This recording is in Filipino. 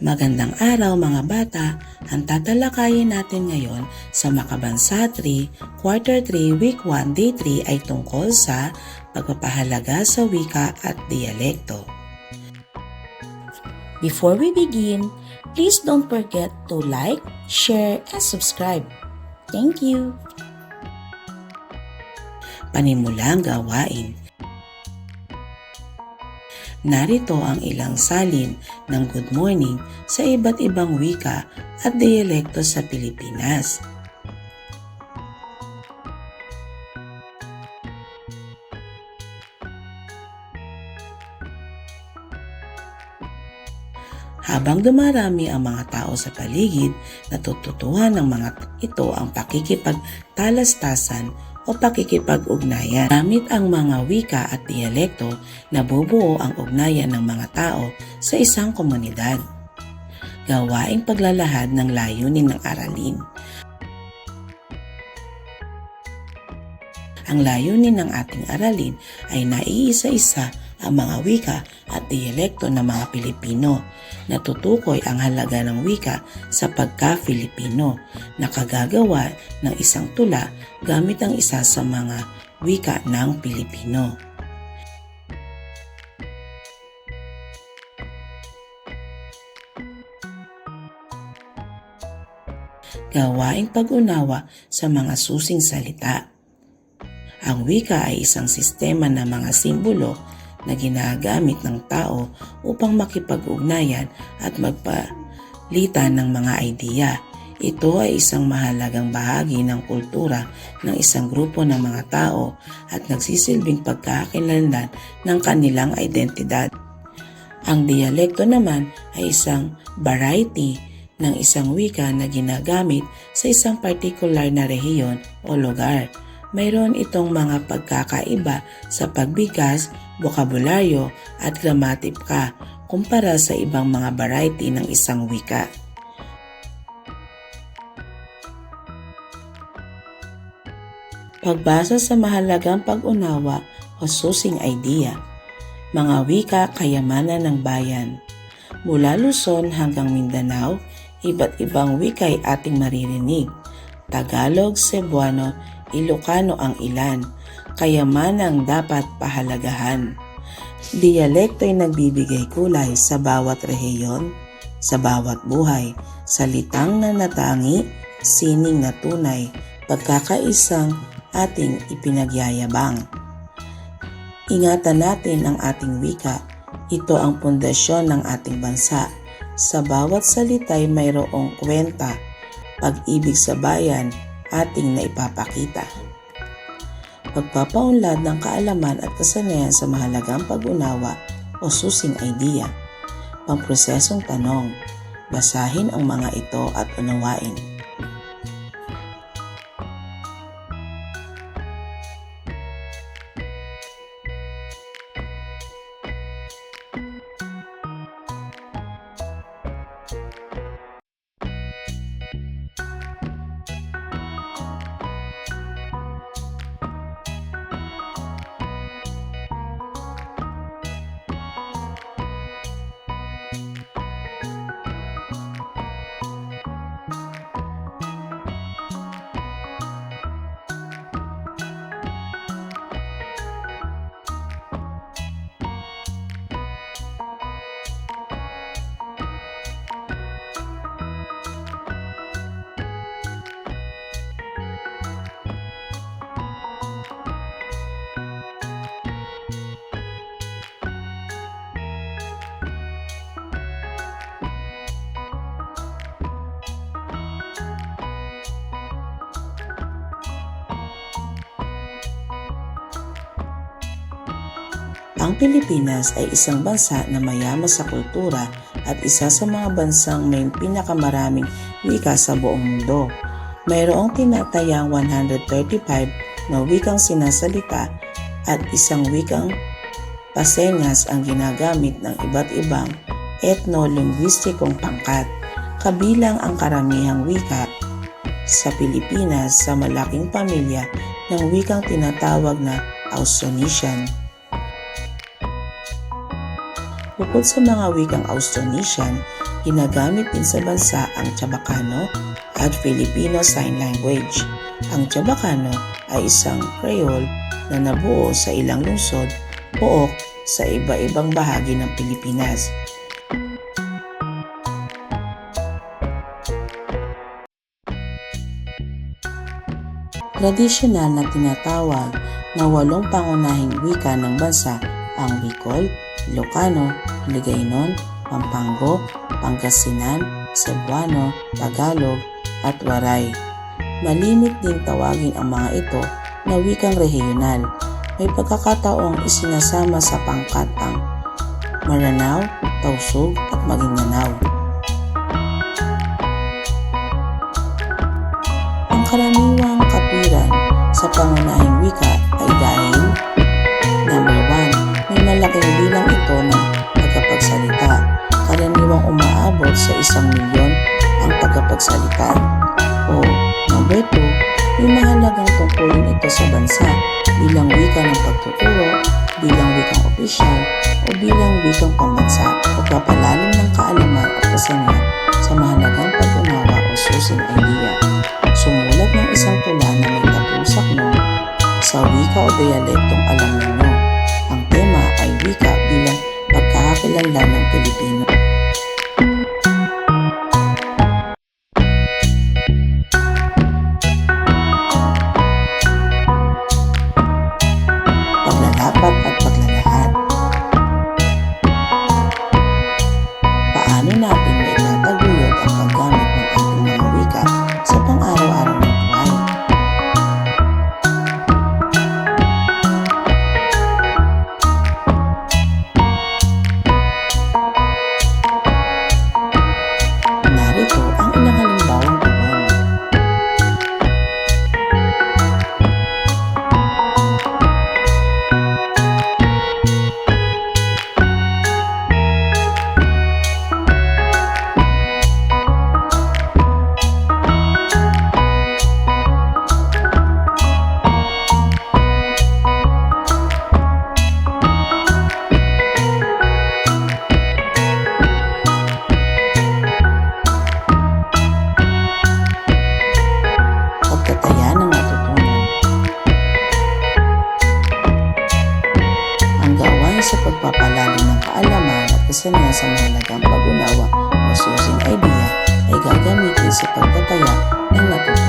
Magandang araw mga bata! Ang tatalakayin natin ngayon sa Makabansa 3, Quarter 3, Week 1, Day 3 ay tungkol sa pagpapahalaga sa wika at dialekto. Before we begin, please don't forget to like, share, and subscribe. Thank you! Panimulang gawain Narito ang ilang salin ng good morning sa iba't ibang wika at dialekto sa Pilipinas. Habang dumarami ang mga tao sa paligid, natututuhan ng mga ito ang pakikipagtalastasan o pakikipag-ugnayan. Gamit ang mga wika at dialekto, nabubuo ang ugnayan ng mga tao sa isang komunidad. Gawaing paglalahad ng layunin ng aralin. Ang layunin ng ating aralin ay naiisa-isa ang mga wika at dialekto ng mga Pilipino. Natutukoy ang halaga ng wika sa pagka-Filipino na kagagawa ng isang tula gamit ang isa sa mga wika ng Pilipino. Gawaing pag-unawa sa mga susing salita. Ang wika ay isang sistema ng mga simbolo na ginagamit ng tao upang makipag-ugnayan at magpalitan ng mga idea. Ito ay isang mahalagang bahagi ng kultura ng isang grupo ng mga tao at nagsisilbing pagkakakilanlan ng kanilang identidad. Ang dialekto naman ay isang variety ng isang wika na ginagamit sa isang particular na rehiyon o lugar. Mayroon itong mga pagkakaiba sa pagbigas, bokabularyo at gramatika kumpara sa ibang mga variety ng isang wika. Pagbasa sa mahalagang pag-unawa o susing idea, mga wika kayamanan ng bayan. Mula Luzon hanggang Mindanao, iba't ibang wika ay ating maririnig. Tagalog, Cebuano, Ilocano ang ilan, kayamanang dapat pahalagahan. Dialekto ay nagbibigay kulay sa bawat rehiyon, sa bawat buhay, salitang na natangi, sining na tunay, pagkakaisang ating ipinagyayabang. Ingatan natin ang ating wika. Ito ang pundasyon ng ating bansa. Sa bawat salita'y mayroong kwenta, pag-ibig sa bayan, ating naipapakita. Pagpapaunlad ng kaalaman at kasanayan sa mahalagang pag-unawa o susing idea. Pamprosesong tanong. Basahin ang mga ito at unawain. Ang Pilipinas ay isang bansa na mayaman sa kultura at isa sa mga bansang may pinakamaraming wika sa buong mundo. Mayroong tinatayang 135 na wikang sinasalita at isang wikang pasenyas ang ginagamit ng iba't ibang etno-linguistikong pangkat. Kabilang ang karamihang wika sa Pilipinas sa malaking pamilya ng wikang tinatawag na Austronesian. Bukod sa mga wikang Austronesian, Ginagamit din sa bansa ang Chabacano at Filipino Sign Language. Ang Chabacano ay isang Creole na nabuo sa ilang lungsod o sa iba-ibang bahagi ng Pilipinas. Tradisyonal na tinatawag na walong pangunahing wika ng bansa ang Bicol, Ilocano, Hiligaynon, Pampango, Pangasinan, Cebuano, Tagalog at Waray. Malimit din tawagin ang mga ito na wikang regional. May pagkakataong isinasama sa pangkat ang Maranao, Tausug at Maguindanao. Ang karaniwang katwiran sa pangunahing wika ay dahil bilang wikang pambansa. Pagpapalalim ng kaalaman at kasanayan sa mahalagang pag-unawa o susing idea. Sumulat ng isang tula na may tatlong saknong sa wika o dialektong alam ninyo. Ang tema ay wika bilang pagkakakilanlan ng Pilipino. Sa pagpapalalim ng kaalaman at kasanayan sa mahalagang pag-unawa o susing idea ay gagamitin sa pagtataya ng natutunan.